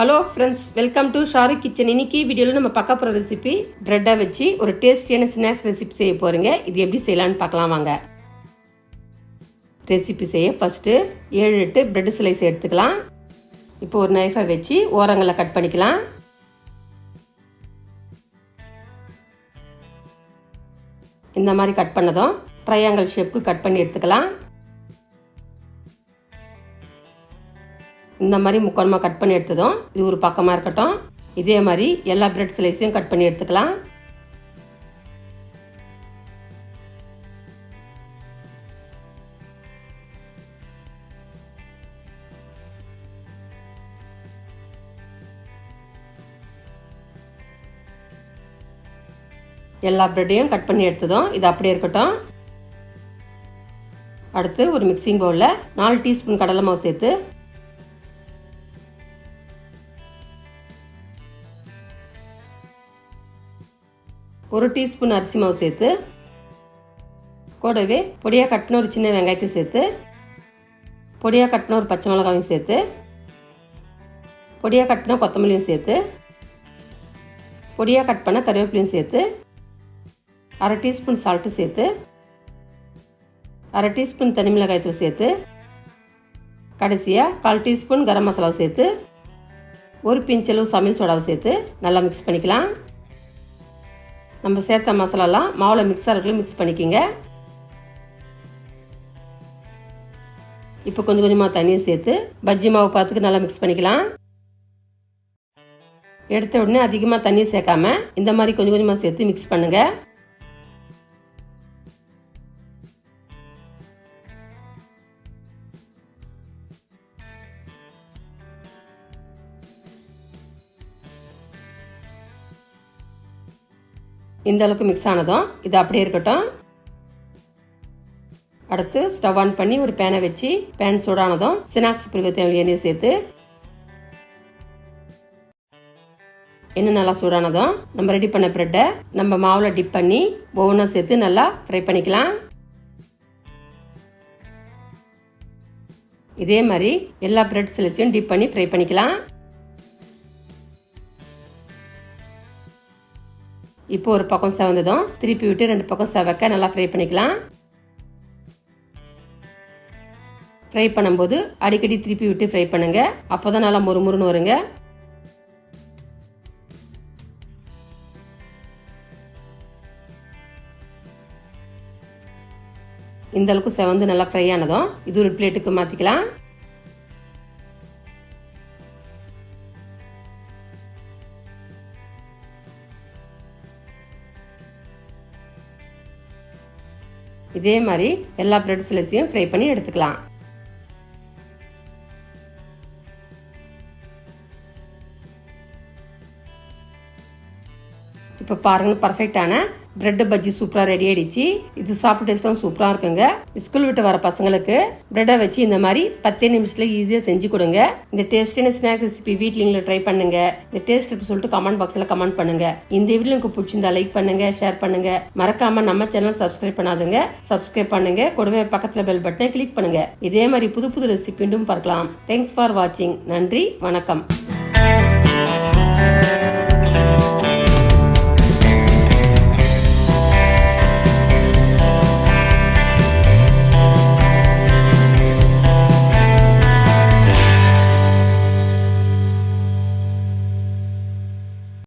Hello friends welcome to Sharu kitchen இன்னைக்கு வீடியோவில் நம்ம பார்க்க போகிற ரெசிபி ப்ரெட்டை வச்சு ஒரு டேஸ்டியான ஸ்நாக்ஸ் ரெசிபி செய்ய போகிறீங்க இது எப்படி செய்யலாம்னு பார்க்கலாம் வாங்க. ரெசிபி செய்ய ஃபஸ்ட்டு ஏழு எட்டு ப்ரெட் ஸ்லைஸ் எடுத்துக்கலாம். இப்போ ஒரு நைஃபை வச்சு ஓரங்களை கட் பண்ணிக்கலாம். இந்த மாதிரி கட் பண்ணதும் ட்ரையாங்கிள் ஷேப்புக்கு கட் பண்ணி எடுத்துக்கலாம். இந்த மாதிரி முக்கோணமாக கட் பண்ணி எடுத்ததும் இது ஒரு பக்கமாக இருக்கட்டும். இதே மாதிரி எல்லா பிரெட் ஸ்லைஸையும் கட் பண்ணி எடுத்துக்கலாம். எல்லா ப்ரெட்டையும் கட் பண்ணி எடுத்ததும் இது அப்படியே இருக்கட்டும். அடுத்து ஒரு மிக்சிங் பவுலில் நாலு டீஸ்பூன் கடலை மாவு சேர்த்து ஒரு டீஸ்பூன் அரிசி மாவு சேர்த்து கூடவே பொடியாக கட்டின ஒரு சின்ன வெங்காயத்தை சேர்த்து பொடியாக கட்டின ஒரு பச்சை மிளகாவையும் சேர்த்து பொடியாக கட்டின கொத்தமல்லியும் சேர்த்து பொடியாக கட் பண்ண கருவேப்பிலையும் சேர்த்து அரை டீஸ்பூன் சால்ட்டு சேர்த்து அரை டீஸ்பூன் தனி மிளகாயத்தூள் சேர்த்து கடைசியாக கால் டீஸ்பூன் கரம் மசாலாவை சேர்த்து ஒரு பிஞ்சளவு சமையல் சோடாவை சேர்த்து நல்லா மிக்ஸ் பண்ணிக்கலாம். நம்ம சேர்த்த மசாலாலாம் மாவில் மிக்ஸ் ஆகிறதுக்குள்ள மிக்ஸ் பண்ணிக்கிங்க. இப்போ கொஞ்சம் கொஞ்சமாக தண்ணியை சேர்த்து பஜ்ஜி மாவு பார்த்துக்கு நல்லா மிக்ஸ் பண்ணிக்கலாம். எடுத்த உடனே அதிகமாக தண்ணி சேர்க்காம இந்த மாதிரி கொஞ்சம் கொஞ்சமாக சேர்த்து மிக்ஸ் பண்ணுங்கள் இந்த அளவுக்கு மிக்ஸ் ஆனதும் இது அப்படியே இருக்கட்டும். அடுத்து ஸ்டவ் ஆன் பண்ணி ஒரு பேனை வச்சு பேன் சூடானதும் சினாக்ஸ் பிரிவு தேவையான எண்ணெயை சேர்த்து எண்ணெய் நல்லா சூடானதும் நம்ம ரெடி பண்ண ப்ரெட்டை நம்ம மாவில் டிப் பண்ணி ஒவ்வொன்றா சேர்த்து நல்லா ஃப்ரை பண்ணிக்கலாம். இதே மாதிரி எல்லா பிரெட் சிலிஸையும் டிப் பண்ணி ஃப்ரை பண்ணிக்கலாம். இப்போ ஒரு பக்கம் செவந்ததும் திருப்பி விட்டு ரெண்டு பக்கம் செவக்க நல்லா ஃப்ரை பண்ணிக்கலாம். ஃப்ரை பண்ணும்போது அடிக்கடி திருப்பி விட்டு ஃப்ரை பண்ணுங்க. அப்போதான் நல்லா முறுமுறுன்னு வருங்க. இந்த அளவுக்கு செவந்து நல்லா ஃப்ரை ஆனதும் இது ஒரு பிளேட்டுக்கு மாற்றிக்கலாம் இதே மாதிரி எல்லா பிரெட் ஸ்லைஸையும் ஃப்ரை பண்ணி எடுத்துக்கலாம். இப்போ பாருங்க பர்ஃபெக்டான பிரெட் பஜ்ஜி சூப்பராக ரெடி ஆயிடுச்சு. இது சாப்பிட்டு டேஸ்ட்டும் சூப்பராக இருக்குங்க. ஸ்கூல் விட்டு வர பசங்களுக்கு பிரெட்டை வச்சு இந்த மாதிரி பத்தே நிமிஷத்தில் ஈஸியாக செஞ்சு கொடுங்க. இந்த டேஸ்டான ஸ்நாக் ரெசிபி வீட்டில் ட்ரை பண்ணுங்க. இந்த டேஸ்ட் சொல்லிட்டு கமெண்ட் பாக்ஸில் கமெண்ட் பண்ணுங்க. இந்த வீடியோ உங்களுக்கு பிடிச்சிருந்தா லைக் பண்ணுங்க ஷேர் பண்ணுங்க. மறக்காம நம்ம சேனல் சப்ஸ்கிரைப் பண்ணாதுங்க. சப்ஸ்கிரைப் பண்ணுங்க. கூடவே பக்கத்தில் பெல் பட்டனை கிளிக் பண்ணுங்க. இதே மாதிரி புது புது ரெசிபி பார்க்கலாம். தேங்க்ஸ் ஃபார் வாட்சிங் நன்றி வணக்கம்.